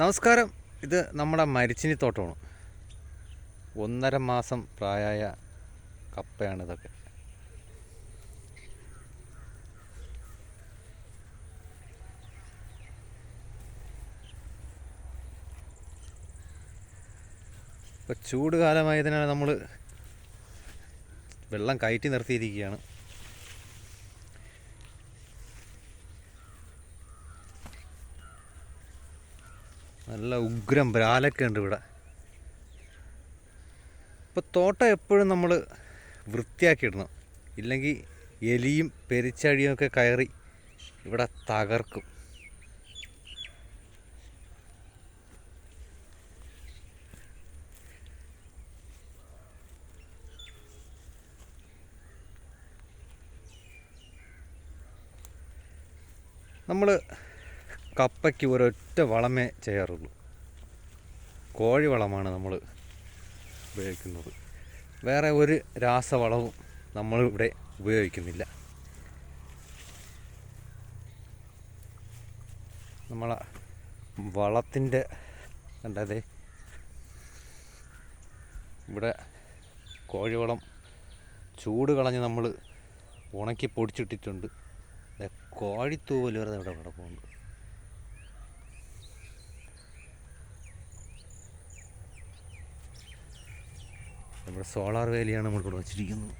നമസ്കാരം. ഇത് നമ്മുടെ മരിച്ചിനി തോട്ടമാണ് ഒന്നര മാസം പ്രായമായ കപ്പയാണ് ഇതൊക്കെ. ഇപ്പോൾ ചൂട് കാലമായതിനാൽ നമ്മൾ വെള്ളം കയറ്റി നിർത്തിയിരിക്കുകയാണ്. നല്ല ഉഗ്രം ബ്രാലൊക്കെ ഉണ്ട് ഇവിടെ. ഇപ്പോൾ തോട്ടം എപ്പോഴും നമ്മൾ വൃത്തിയാക്കിയിടണം. ഇല്ലെങ്കിൽ എലിയും പെരിച്ചഴിയും ഒക്കെ കയറി ഇവിടെ തകർക്കും. നമ്മൾ കപ്പയ്ക്ക് ഒരൊറ്റ വളമേ ചെയ്യാറുള്ളൂ. കോഴി വളമാണ് നമ്മൾ ഉപയോഗിക്കുന്നത്. വേറെ ഒരു രാസവളവും നമ്മളിവിടെ ഉപയോഗിക്കുന്നില്ല. നമ്മളെ വളത്തിന്റെ കണ്ടതേ ഇവിടെ കോഴിവളം ചൂട് കളഞ്ഞ് നമ്മൾ ഉണക്കി പൊടിച്ചിട്ടിട്ടുണ്ട്. കോഴിത്തൂവൽ വരെ ഇവിടെ കിടപ്പുണ്ട്. നമ്മുടെ സോളാർ വേലിയാണ് നമ്മൾ ഇവിടെ വച്ചിരിക്കുന്നത്.